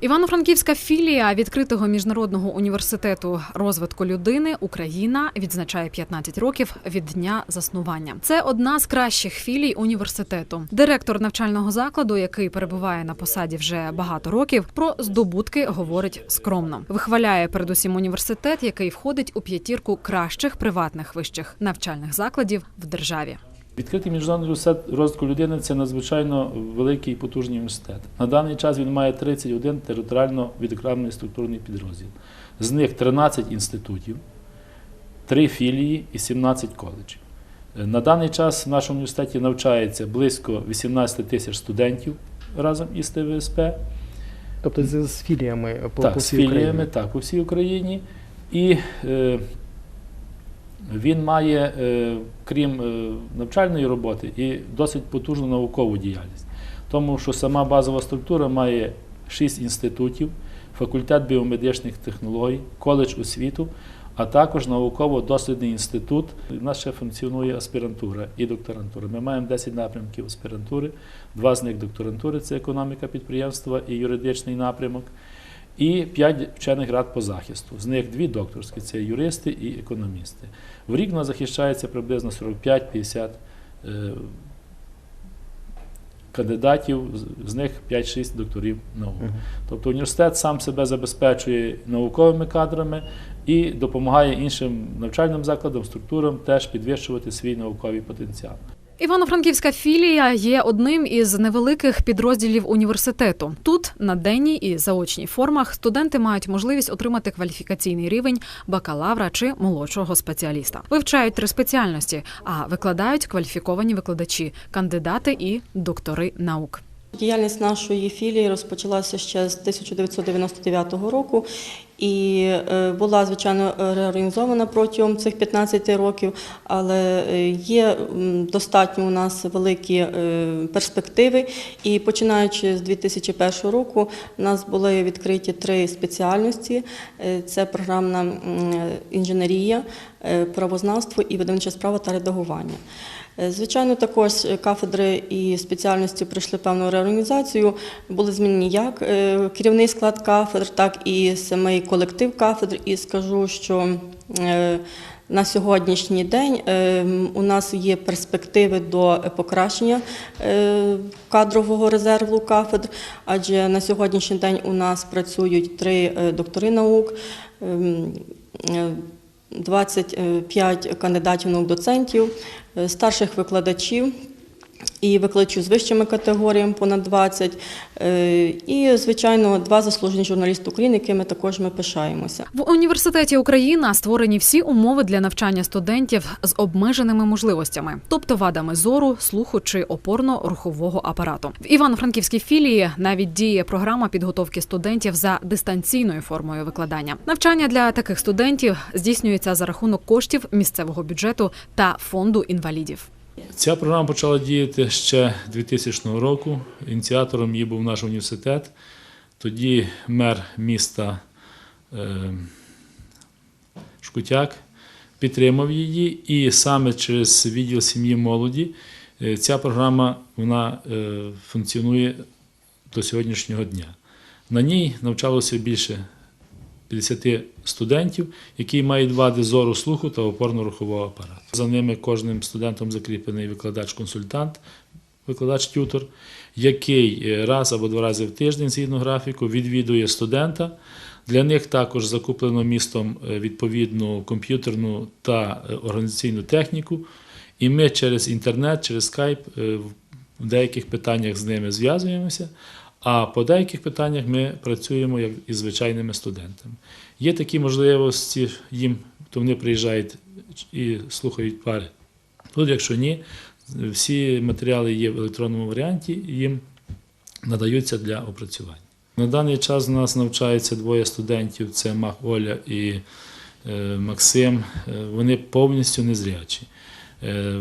Івано-Франківська філія відкритого міжнародного університету розвитку людини Україна відзначає 15 років від дня заснування. Це одна з кращих філій університету. Директор навчального закладу, який перебуває на посаді вже багато років, про здобутки говорить скромно. Вихваляє передусім університет, який входить у п'ятірку кращих приватних вищих навчальних закладів в державі. Відкритий міжнародний університет розвитку людини це надзвичайно великий і потужний університет. На даний час він має 31 територіально відокремлений структурний підрозділ. З них 13 інститутів, 3 філії і 17 коледжів. На даний час в нашому університеті навчається близько 18 тисяч студентів разом із ТВСП. Тобто з, філіями по, так, по з філіями, так, по всій Україні. І е, він має, е, крім е, навчальної роботи, і досить потужну наукову діяльність. Тому що сама базова структура має шість інститутів, факультет біомедичних технологій, коледж освіту, а також науково-дослідний інститут. У нас ще функціонує аспірантура і докторантура. Ми маємо 10 напрямків аспірантури, два з них докторантури це економіка підприємства і юридичний напрямок. І п'ять вчених рад по захисту. З них дві докторські це юристи і економісти. В рік нас захищається приблизно 45-50 е, кандидатів, з- з них 5-6 докторів наук. Тобто університет сам себе забезпечує науковими кадрами і допомагає іншим навчальним закладам, структурам теж підвищувати свій науковий потенціал. Івано-Франківська філія є одним із невеликих підрозділів університету. Тут на денній і заочній формах студенти мають можливість отримати кваліфікаційний рівень бакалавра чи молодшого спеціаліста. Вивчають три спеціальності, а викладають кваліфіковані викладачі, кандидати і доктори наук. Діяльність нашої філії розпочалася ще з 1999 року і е, була, звичайно, реорганізована протягом цих 15 років, але е, є достатньо у нас великі е, перспективи. І починаючи з 2001 року, у нас були відкриті три спеціальності: це програмна інженерія, правознавство і видавнича справа та редагування. Е, Звичайно, також кафедри і спеціальності пройшли певну реорганізацію. Були змінені як е, керівний склад кафедр, так і самий колектив кафедр. І скажу, що е, на сьогоднішній день е, у нас є перспективи до покращення е, кадрового резерву кафедр, адже на сьогоднішній день у нас працюють три е, доктори наук. Ем, е, 25 кандидатів наук доцентів, е, старших викладачів і викладачів з вищими категоріями понад 20. е, І, звичайно, два заслужені журналісти України, якими також ми пишаємося. В університеті Україна створені всі умови для навчання студентів з обмеженими можливостями, тобто вадами зору, слуху чи опорно-рухового апарату. В Івано-Франківській філії навіть діє програма підготовки студентів за дистанційною формою викладання. Навчання для таких студентів здійснюється за рахунок коштів місцевого бюджету та фонду інвалідів. Ця програма почала діяти ще 2000 року. Ініціатором її був наш університет. Тоді мер міста е, Шкутяк підтримав її, і саме через відділ сім'ї молоді е, ця програма вона е, функціонує до сьогоднішнього дня. На ній навчалося більше 50 студентів, які мають вади зору, слуху та опорно-рухового апарату. За ними кожним студентом закріплений викладач-консультант, викладач-тютор, який е, раз або два рази в тиждень згідно графіку відвідує студента. Для них також закуплено містом е, відповідну комп'ютерну та е, організаційну техніку. І ми через інтернет, через скайп в деяких питаннях з ними зв'язуємося, а по деяких питаннях ми працюємо як із звичайними студентами. Є такі можливості їм, то вони приїжджають і слухають пари. Тут, якщо ні, всі матеріали є в електронному варіанті, їм надаються для опрацювання. На даний час у нас навчається двоє студентів: це Мах Оля і е, Максим. Е, Вони повністю незрячі. Е,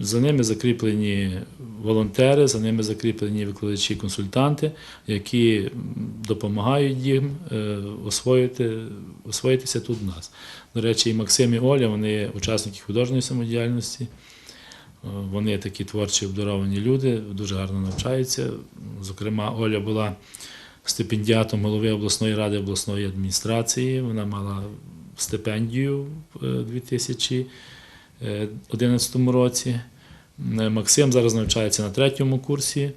За ними закріплені волонтери, за ними закріплені викладачі-консультанти, які допомагають їм е, освоїти, освоїтися тут у нас. До речі, і Максим і Оля вони учасники художньої самодіяльності. Е, Вони такі творчі обдаровані люди, дуже гарно навчаються. Зокрема, Оля була стипендіатом голови обласної ради обласної адміністрації. Вона мала стипендію в е, 2011 році. Е, Максим зараз навчається на третьому курсі.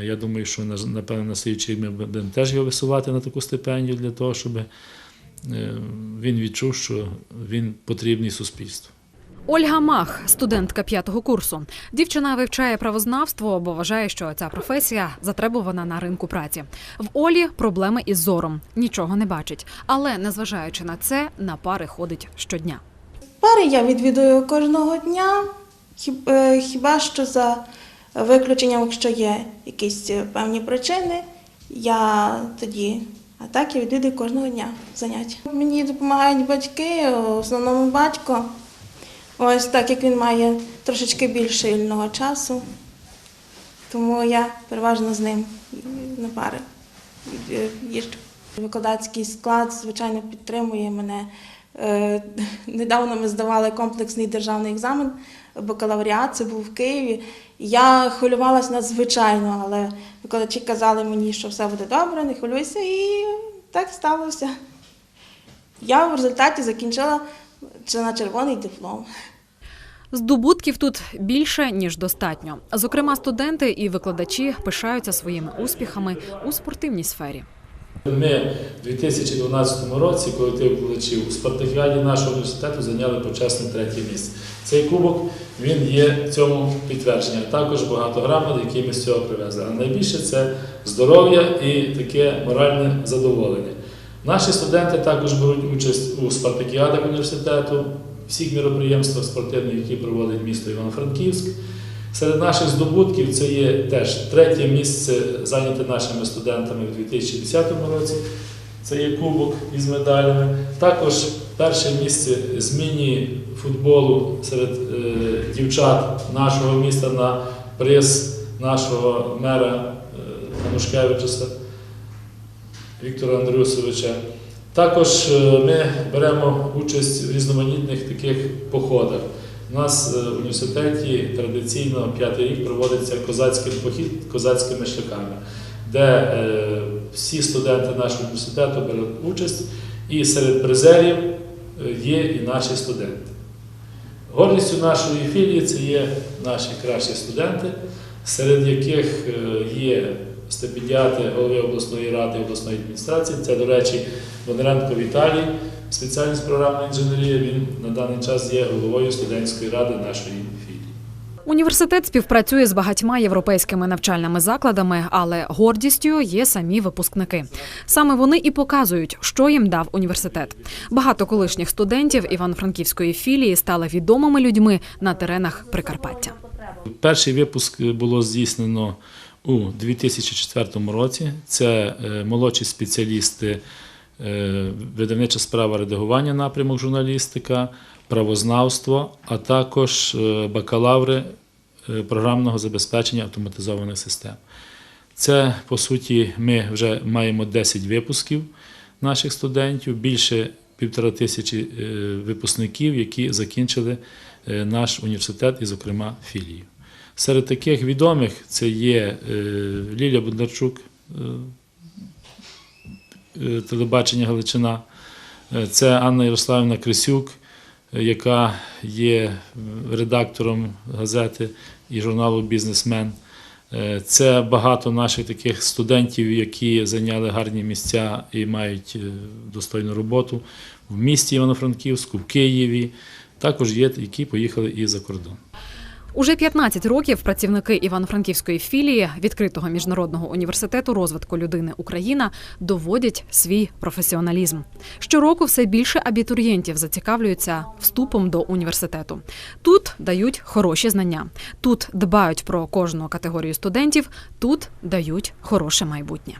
Е, Я думаю, що на- напевно на слідчий ми будемо теж його висувати на таку стипендію для того, щоб е, він відчув, що він потрібний суспільству. Ольга Мах, студентка п'ятого курсу. Дівчина вивчає правознавство, бо вважає, що ця професія затребувана на ринку праці. В Олі проблеми із зором, нічого не бачить. Але незважаючи на це, на пари ходить щодня. Пари я відвідую кожного дня, е, хіба що за виключенням, якщо є якісь певні причини, я тоді. А так я відвідую кожного дня заняття. Мені допомагають батьки, в основному батько. Ось так як він має трошечки більше вільного часу, тому я переважно з ним на пари е, їжджу. Викладацький склад, звичайно, підтримує мене. Е, Недавно ми здавали комплексний державний екзамен, бакалавріат, це був в Києві. Я хвилювалася надзвичайно, але викладачі казали мені, що все буде добре, не хвилюйся, і так сталося. Я в результаті закінчила на червоний диплом. Здобутків тут більше ніж достатньо. Зокрема, студенти і викладачі пишаються своїми успіхами у спортивній сфері. Ми в 2012 році колектив викладачів у спартакіаді нашого університету зайняли почесне третє місце. Цей кубок він є цьому підтвердженням. Також багато грамот, які ми з цього привезли. А найбільше це здоров'я і таке моральне задоволення. Наші студенти також беруть участь у спартакіадах університету, всіх міроприємствах спортивних, які проводить місто Івано-Франківськ. Серед наших здобутків це є теж третє місце зайняте нашими студентами в 2010 році. Це є кубок із медалями. Також перше місце з міні-футболу серед е, дівчат нашого міста на приз нашого мера е, Анушкевича Віктора Андрюсовича. Також е, ми беремо участь в різноманітних таких походах. У нас е, в університеті традиційно п'ятий рік проводиться козацький похід козацькими шляхами, де е, всі студенти нашого університету беруть участь, і серед призерів е, є і наші студенти. Гордістю нашої філії це є наші кращі студенти, серед яких є стипендіати голови обласної ради обласної адміністрації. Це, до речі, Бондаренко Віталій, спеціальність програмна інженерія. Він на даний час є головою студентської ради нашої філії. Університет співпрацює з багатьма європейськими навчальними закладами, але гордістю є самі випускники. Саме вони і показують, що їм дав університет. Багато колишніх студентів Івано-Франківської філії стали відомими людьми на теренах Прикарпаття. Перший випуск було здійснено у 2004 році. Це е, молодші спеціалісти видавнича справа редагування напрямок журналістика, правознавство, а також е, бакалаври е, програмного забезпечення автоматизованих систем. Це, по суті, ми вже маємо 10 випусків наших студентів, більше півтора тисячі е, випускників, які закінчили е, наш університет і, зокрема, філію. Серед таких відомих це є е, Лілія Бондарчук, е, е, телебачення Галичина, Е, це Анна Ярославівна Крисюк, е, яка є редактором газети і журналу Бізнесмен. Е, Це багато наших таких студентів, які зайняли гарні місця і мають е, достойну роботу в місті Івано-Франківську, в Києві. Також є, які поїхали і за кордон. Уже 15 років працівники Івано-Франківської філії відкритого міжнародного університету розвитку людини Україна доводять свій професіоналізм. Щороку все більше абітурієнтів зацікавлюються вступом до університету. Тут дають хороші знання, тут дбають про кожну категорію студентів, тут дають хороше майбутнє.